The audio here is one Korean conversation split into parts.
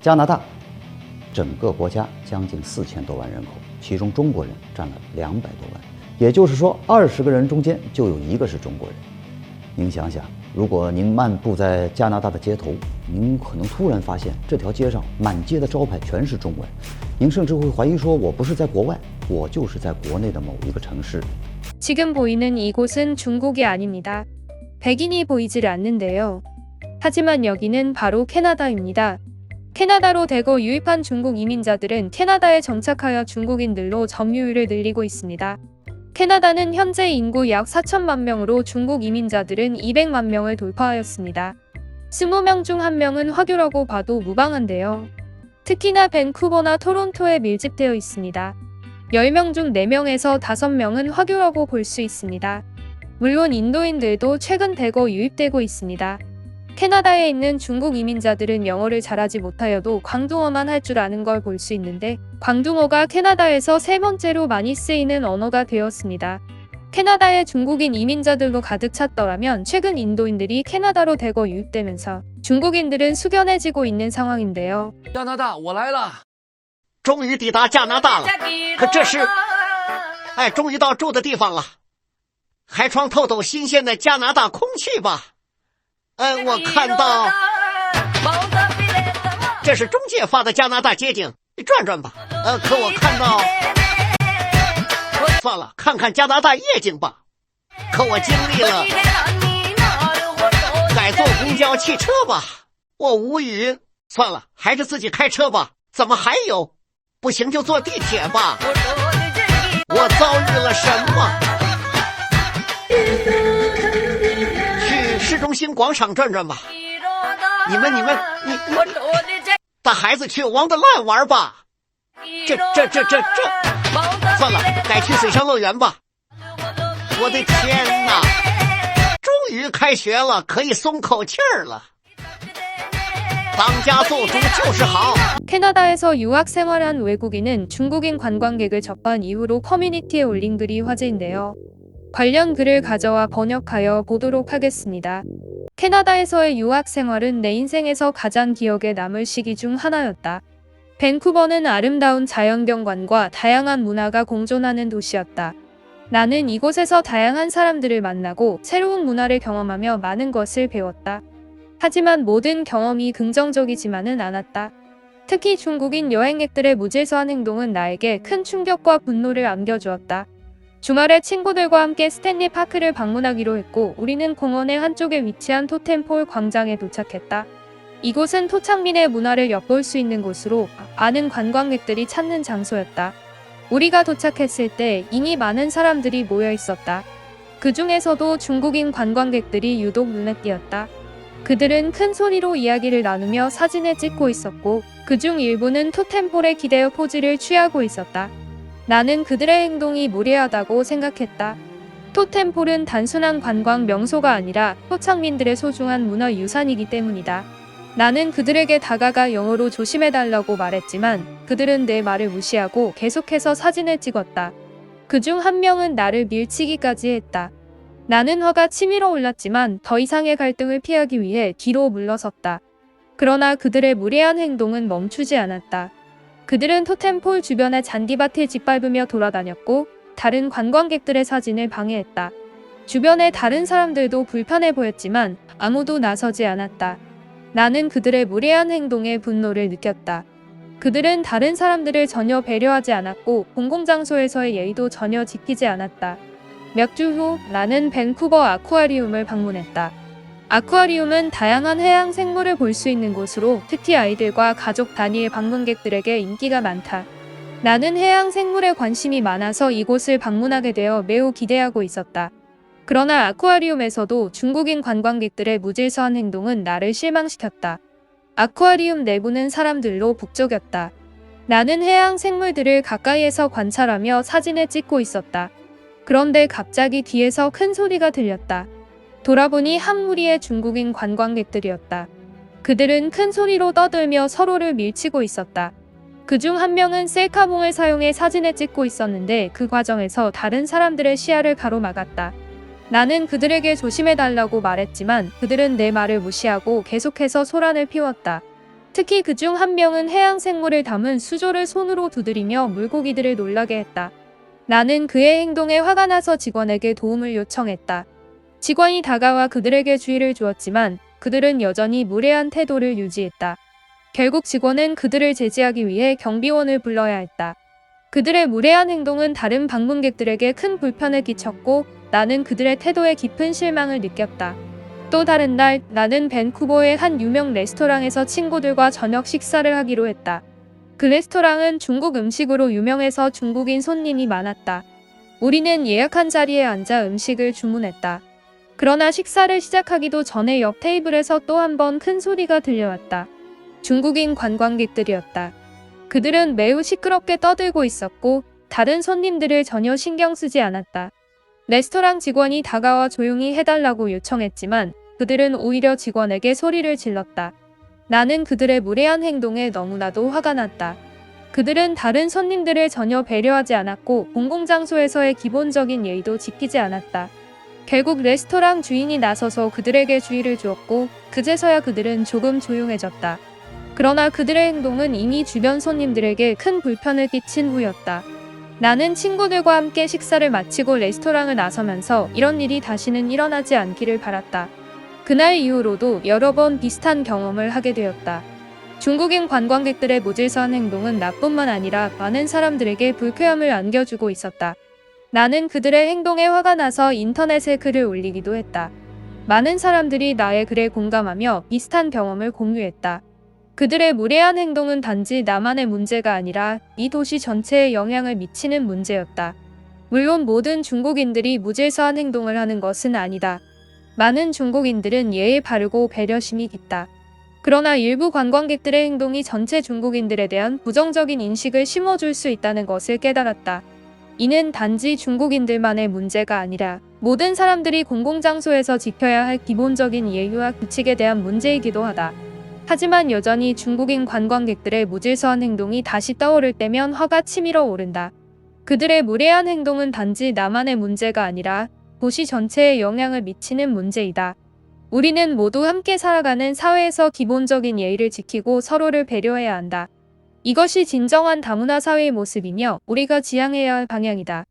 加拿大整个国家将近四千多万人口，其中中国人占了两百多万，也就是说，二十个人中间就有一个是中国人。您想想，如果您漫步在加拿大的街头，您可能突然发现这条街上满街的招牌全是中文，您甚至会怀疑说：“我不是在国外，我就是在国内的某一个城市。” 지금 보이는 이곳은 중국이 아닙니다. 백인이 보이질 않는데요. 하지만 여기는 바로 캐나다입니다. 캐나다로 대거 유입한 중국 이민자들은 캐나다에 정착하여 중국인들로 점유율을 늘리고 있습니다. 캐나다는 현재 인구 약 4천만 명으로 중국 이민자들은 200만 명을 돌파하였습니다. 20명 중 1명은 화교라고 봐도 무방한데요. 특히나 밴쿠버나 토론토에 밀집되어 있습니다. 10명 중 4명에서 5명은 화교라고 볼 수 있습니다. 물론 인도인들도 최근 대거 유입되고 있습니다. 캐나다에 있는 중국 이민자들은 영어를 잘하지 못하여도 광둥어만 할 줄 아는 걸 볼 수 있는데 광둥어가 캐나다에서 세 번째로 많이 쓰이는 언어가 되었습니다. 캐나다에 중국인 이민자들로 가득 찼더라면 최근 인도인들이 캐나다로 대거 유입되면서 중국인들은 숙연해지고 있는 상황인데요. 加拿大，我来了。终于抵达加拿大了，可这是，哎，终于到住的地方了，开窗透透新鲜的加拿大空气吧。呃，我看到这是中介发的加拿大街景，你转转吧。呃，可我看到， 算了，看看加拿大夜景吧。可我经历了改坐公交汽车吧，我无语。算了，还是自己开车吧。怎么还有？不行就坐地铁吧。我遭遇了什么？去市中心广场转转吧。你们、你们、你、你带孩子去王德烂玩吧。这、这、这、这、这，算了，改去水上乐园吧。我的天哪！终于开学了，可以松口气儿了。当家做主就是好。 캐나다에서 유학 생활한 외국인은 중국인 관광객을 접한 이후로 커뮤니티에 올린 글이 화제인데요. 관련 글을 가져와 번역하여 보도록 하겠습니다. 캐나다에서의 유학 생활은 내 인생에서 가장 기억에 남을 시기 중 하나였다. 밴쿠버는 아름다운 자연경관과 다양한 문화가 공존하는 도시였다. 나는 이곳에서 다양한 사람들을 만나고 새로운 문화를 경험하며 많은 것을 배웠다. 하지만 모든 경험이 긍정적이지만은 않았다. 특히 중국인 여행객들의 무질서한 행동은 나에게 큰 충격과 분노를 안겨주었다. 주말에 친구들과 함께 스탠리 파크를 방문하기로 했고 우리는 공원의 한쪽에 위치한 토템폴 광장에 도착했다. 이곳은 토착민의 문화를 엿볼 수 있는 곳으로 많은 관광객들이 찾는 장소였다. 우리가 도착했을 때 이미 많은 사람들이 모여 있었다. 그 중에서도 중국인 관광객들이 유독 눈에 띄었다. 그들은 큰 소리로 이야기를 나누며 사진을 찍고 있었고 그중 일부는 토템폴에 기대어 포즈를 취하고 있었다. 나는 그들의 행동이 무례하다고 생각했다. 토템폴은 단순한 관광 명소가 아니라 토착민들의 소중한 문화 유산이기 때문이다. 나는 그들에게 다가가 영어로 조심해달라고 말했지만 그들은 내 말을 무시하고 계속해서 사진을 찍었다. 그 중 한 명은 나를 밀치기까지 했다. 나는 화가 치밀어 올랐지만 더 이상의 갈등을 피하기 위해 뒤로 물러섰다. 그러나 그들의 무례한 행동은 멈추지 않았다. 그들은 토템폴 주변의 잔디밭을 짓밟으며 돌아다녔고 다른 관광객들의 사진을 방해했다. 주변의 다른 사람들도 불편해 보였지만 아무도 나서지 않았다. 나는 그들의 무례한 행동에 분노를 느꼈다. 그들은 다른 사람들을 전혀 배려하지 않았고 공공장소에서의 예의도 전혀 지키지 않았다. 몇 주 후 나는 밴쿠버 아쿠아리움을 방문했다. 아쿠아리움은 다양한 해양 생물을 볼 수 있는 곳으로 특히 아이들과 가족 단위의 방문객들에게 인기가 많다. 나는 해양 생물에 관심이 많아서 이곳을 방문하게 되어 매우 기대하고 있었다. 그러나 아쿠아리움에서도 중국인 관광객들의 무질서한 행동은 나를 실망시켰다. 아쿠아리움 내부는 사람들로 북적였다. 나는 해양 생물들을 가까이에서 관찰하며 사진을 찍고 있었다. 그런데 갑자기 뒤에서 큰 소리가 들렸다. 돌아보니 한 무리의 중국인 관광객들이었다. 그들은 큰 소리로 떠들며 서로를 밀치고 있었다. 그중 한 명은 셀카봉을 사용해 사진을 찍고 있었는데 그 과정에서 다른 사람들의 시야를 가로막았다. 나는 그들에게 조심해달라고 말했지만 그들은 내 말을 무시하고 계속해서 소란을 피웠다. 특히 그 중 한 명은 해양 생물을 담은 수조를 손으로 두드리며 물고기들을 놀라게 했다. 나는 그의 행동에 화가 나서 직원에게 도움을 요청했다. 직원이 다가와 그들에게 주의를 주었지만 그들은 여전히 무례한 태도를 유지했다. 결국 직원은 그들을 제지하기 위해 경비원을 불러야 했다. 그들의 무례한 행동은 다른 방문객들에게 큰 불편을 끼쳤고 나는 그들의 태도에 깊은 실망을 느꼈다. 또 다른 날 나는 밴쿠버의 한 유명 레스토랑에서 친구들과 저녁 식사를 하기로 했다. 그 레스토랑은 중국 음식으로 유명해서 중국인 손님이 많았다. 우리는 예약한 자리에 앉아 음식을 주문했다. 그러나 식사를 시작하기도 전에 옆 테이블에서 또 한 번 큰 소리가 들려왔다. 중국인 관광객들이었다. 그들은 매우 시끄럽게 떠들고 있었고 다른 손님들을 전혀 신경 쓰지 않았다. 레스토랑 직원이 다가와 조용히 해달라고 요청했지만 그들은 오히려 직원에게 소리를 질렀다. 나는 그들의 무례한 행동에 너무나도 화가 났다. 그들은 다른 손님들을 전혀 배려하지 않았고 공공장소에서의 기본적인 예의도 지키지 않았다. 결국 레스토랑 주인이 나서서 그들에게 주의를 주었고 그제서야 그들은 조금 조용해졌다. 그러나 그들의 행동은 이미 주변 손님들에게 큰 불편을 끼친 후였다. 나는 친구들과 함께 식사를 마치고 레스토랑을 나서면서 이런 일이 다시는 일어나지 않기를 바랐다. 그날 이후로도 여러 번 비슷한 경험을 하게 되었다. 중국인 관광객들의 모질서한 행동은 나뿐만 아니라 많은 사람들에게 불쾌함을 안겨주고 있었다. 나는 그들의 행동에 화가 나서 인터넷에 글을 올리기도 했다. 많은 사람들이 나의 글에 공감하며 비슷한 경험을 공유했다. 그들의 무례한 행동은 단지 나만의 문제가 아니라 이 도시 전체에 영향을 미치는 문제였다. 물론 모든 중국인들이 무질서한 행동을 하는 것은 아니다. 많은 중국인들은 예의 바르고 배려심이 깊다. 그러나 일부 관광객들의 행동이 전체 중국인들에 대한 부정적인 인식을 심어줄 수 있다는 것을 깨달았다. 이는 단지 중국인들만의 문제가 아니라 모든 사람들이 공공장소에서 지켜야 할 기본적인 예의와 규칙에 대한 문제이기도 하다. 하지만 여전히 중국인 관광객들의 무질서한 행동이 다시 떠오를 때면 화가 치밀어 오른다. 그들의 무례한 행동은 단지 나만의 문제가 아니라 도시 전체에 영향을 미치는 문제이다. 우리는 모두 함께 살아가는 사회에서 기본적인 예의를 지키고 서로를 배려해야 한다. 이것이 진정한 다문화 사회의 모습이며 우리가 지향해야 할 방향이다.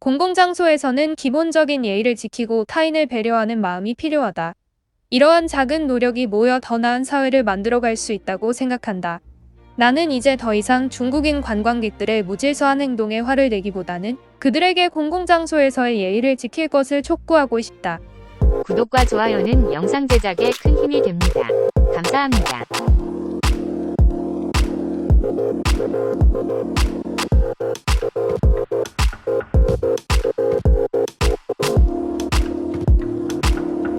공공장소에서는 기본적인 예의를 지키고 타인을 배려하는 마음이 필요하다. 이러한 작은 노력이 모여 더 나은 사회를 만들어갈 수 있다고 생각한다. 나는 이제 더 이상 중국인 관광객들의 무질서한 행동에 화를 내기보다는 그들에게 공공장소에서의 예의를 지킬 것을 촉구하고 싶다. 구독과 좋아요는 영상 제작에 큰 힘이 됩니다. 감사합니다.